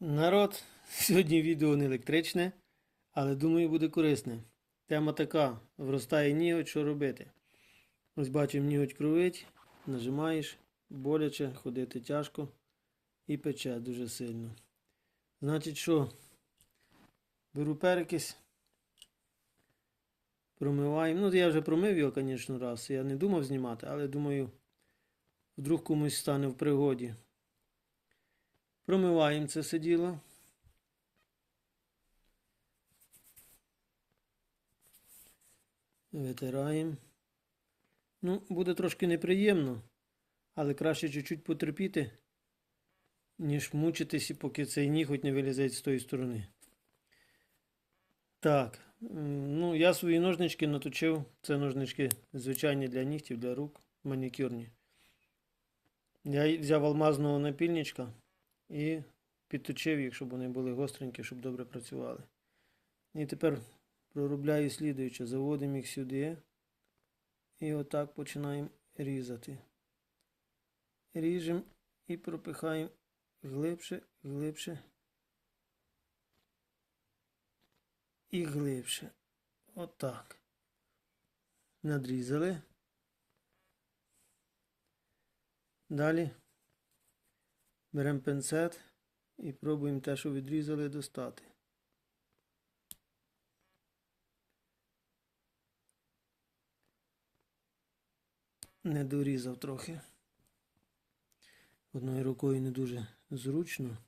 Народ, сьогодні відео не електричне, але думаю буде корисне. Тема така: вростає ніготь, що робити. Ось бачимо, ніготь кровить, нажимаєш, боляче, ходити тяжко і пече дуже сильно. Значить, що? Беру перекись, промиваємо. Ну, я вже промив його, звісно, раз. Я не думав знімати, але думаю, вдруг комусь стане в пригоді. Промиваємо це все діло. Витираємо. Ну, буде трошки неприємно, але краще чуть-чуть потерпіти, ніж мучитись, поки цей ніготь не вилізе з тої сторони. Так, ну я свої ножнички наточив. Це ножнички звичайні для нігтів, для рук, манікюрні. Я взяв алмазного напільничка і підточив їх, щоб вони були гостренькі, щоб добре працювали. І тепер проробляю слідуюче. Заводимо їх сюди. І отак починаємо різати. Ріжемо і пропихаємо глибше, глибше. І глибше. Отак. Надрізали. Далі беремо пинцет і пробуємо те, що відрізали, достати. Не дорізав трохи. Одною рукою не дуже зручно.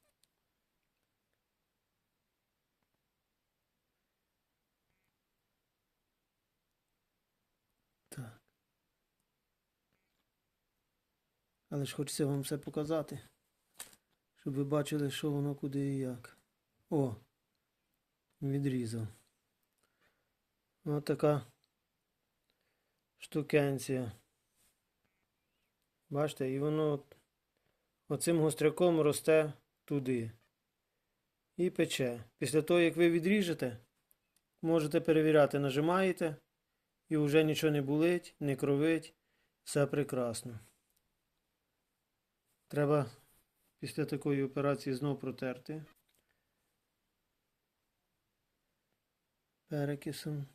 Так. Але ж хочеться вам все показати, щоб ви бачили, що воно куди і як. О, відрізав. Ось така штукенція. Бачите, і воно оцим гостряком росте туди. І пече. Після того, як ви відріжете, можете перевіряти, нажимаєте, і вже нічого не болить, не кровить. Все прекрасно. Треба після такої операції знов протерти. Перекисом.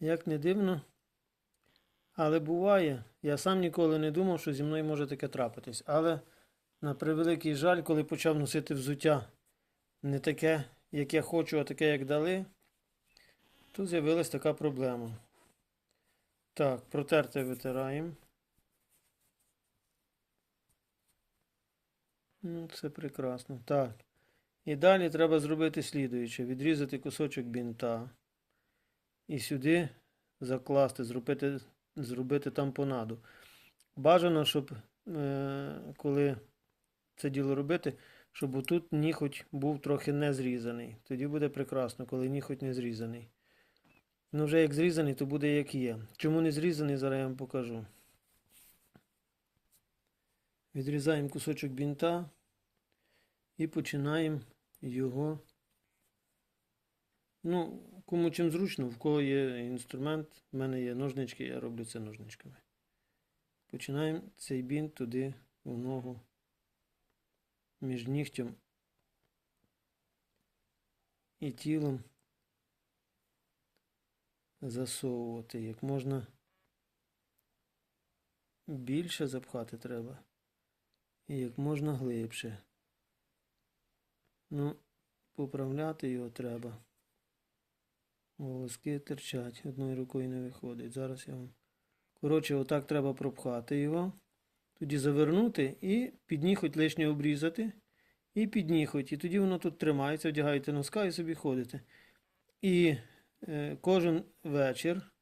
Як не дивно, але буває, я сам ніколи не думав, що зі мною може таке трапитись. Але на превеликий жаль, коли почав носити взуття не таке, як я хочу, а таке, як дали, то з'явилась така проблема. Так, протерте витираємо. Ну, це прекрасно. Так. І далі треба зробити слідуюче: відрізати кусочок бінта і сюди закласти, зробити, зробити тампонаду. Бажано, щоб е, коли це діло робити, щоб отут ніхоть був трохи не зрізаний. Тоді буде прекрасно, коли ніхоть не зрізаний. Ну, вже як зрізаний, то буде як є. Чому не зрізаний, зараз я вам покажу. Відрізаємо кусочок бінта і починаємо його. Ну, кому чим зручно, в кого є інструмент, в мене є ножнички, я роблю це ножничками. Починаємо цей бінт туди в ногу між нігтем і тілом засовувати. Як можна більше запхати треба. І як можна глибше. Ну, поправляти його треба. Волоски терчать, одною рукою не виходить. Зараз я вам. Коротше, отак треба пропхати його. Тоді завернути і під ніхоть лишнє обрізати. І під ніхоть. І тоді воно тут тримається, одягаєте носка і собі ходите. І е, кожен вечір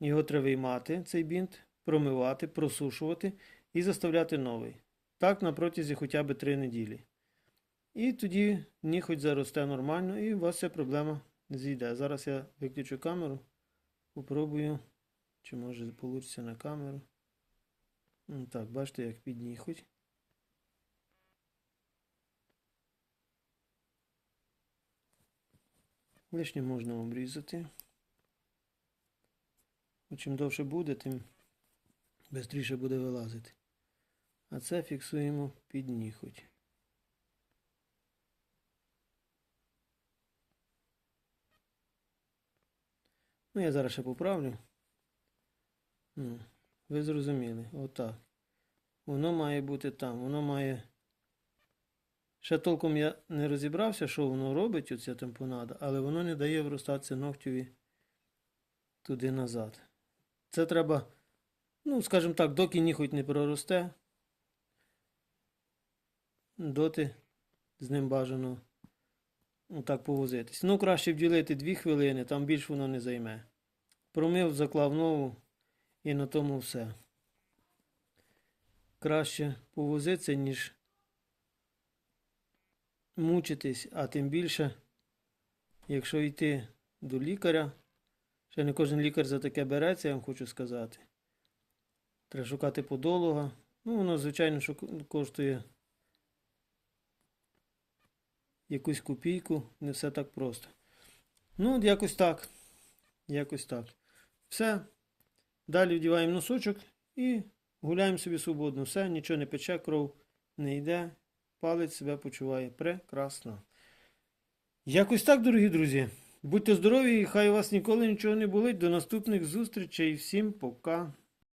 його треба виймати, цей бінт, промивати, просушувати і заставляти новий. Так на протязі хоча б 3 неділі. І тоді ніхоть заросте нормально, і у вас ця проблема зійде. Зараз я виключу камеру, попробую, чи може вийде на камеру. Так, бачите, як під ніхоть. Лишнє можна обрізати. Чим довше буде, тим швидше буде вилазити. А це фіксуємо під ніхоть. Ну, я зараз ще поправлю. Ну, ви зрозуміли. Отак. Воно має бути там. Воно має. Ще толком я не розібрався, що воно робить, оця тампонада, але воно не дає вростатися ногтєві туди назад. Це треба, ну, скажімо так, доки ніхоть не проросте, доти з ним бажано так повозитись. Ну, краще вділити 2 хвилини, там більш воно не займе. Промив, заклав нову і на тому все. Краще повозитися, ніж мучитись, а тим більше, якщо йти до лікаря, ще не кожен лікар за таке береться, я вам хочу сказати. Треба шукати подолога. Ну, воно, звичайно, що коштує якусь копійку, не все так просто. Ну, от якось так. Якось так. Все. Далі вдіваємо носочок і гуляємо собі свободно. Все, нічого не пече, кров не йде. Палець себе почуває прекрасно. Якось так, дорогі друзі. Будьте здорові і хай у вас ніколи нічого не болить. До наступних зустрічей. Всім пока.